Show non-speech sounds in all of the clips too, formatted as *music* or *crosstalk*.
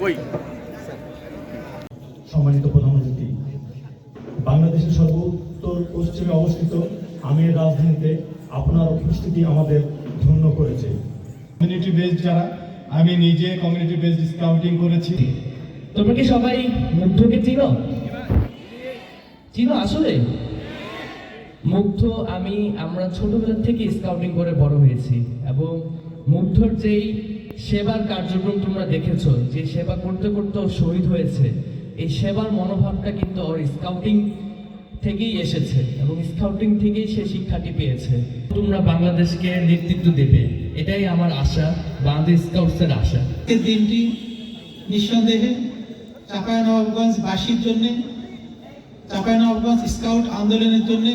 কই? সম্মানিত প্রধান অতিথি বাংলাদেশের সর্বোত্তর পশ্চিমে অবস্থিত আমির রাজধানীতে আপনার উপস্থিতি আমাদের ধন্য করেছে। কমিউনিটি বেস যারা আমি নিজে কমিউনিটি বেসড স্কাউটিং করেছি। তোমরা কি সবাই মুগ্ধকে চিনো? চিনো আসলে? মুগ্ধ আমি, আমরা ছোটবেলা থেকে স্কাউটিং করে বড় হয়েছি এবং মুগ্ধর যেই সেবার কার্যক্রম তোমরা দেখেছ, যে সেবা করতে করতে শহীদ হয়েছে, এই সেবার মনোভাবটা কিন্তু ওর স্কাউটিং থেকেই এসেছে এবং স্কাউটিং থেকেই সে শিক্ষাটি পেয়েছে। তোমরা বাংলাদেশকে নেতৃত্ব দেবে, এটাই আমার আশা, বাংলাদেশ স্কাউটসের আশা। আজকের দিনটি নিঃসন্দেহে চাঁপাইনবাবগঞ্জ বাসীর জন্য, চাঁপাইনবাবগঞ্জ স্কাউট আন্দোলনের জন্য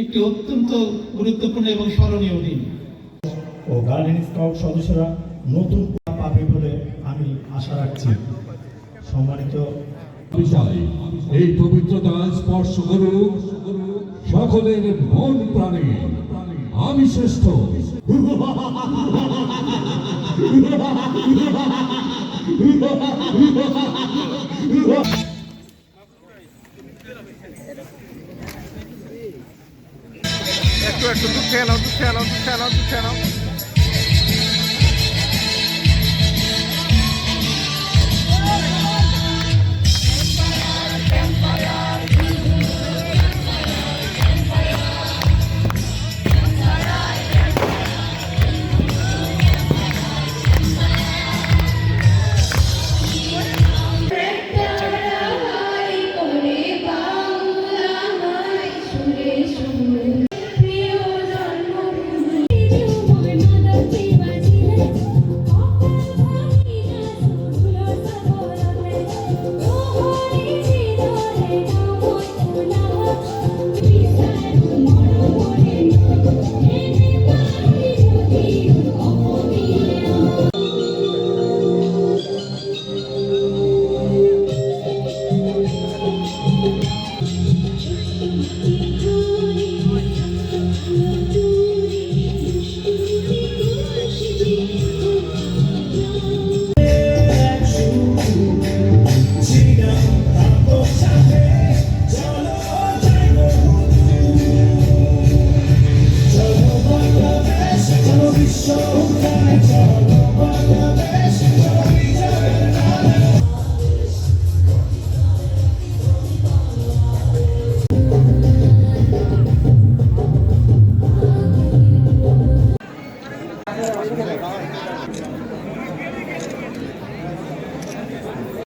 একটি অত্যন্ত গুরুত্বপূর্ণ এবং স্মরণীয় দিন। ও গার্ডেন স্কাউট সদস্যরা নতুন পা পাবে বলে আমি আশা রাখছি। সম্মানিত এই পবিত্রতা স্পর্শ করুক সকলের মন প্রাণে। আমি শ্রেষ্ঠ। *laughs* একটু একটু দুধ খেয়ে নাও so much.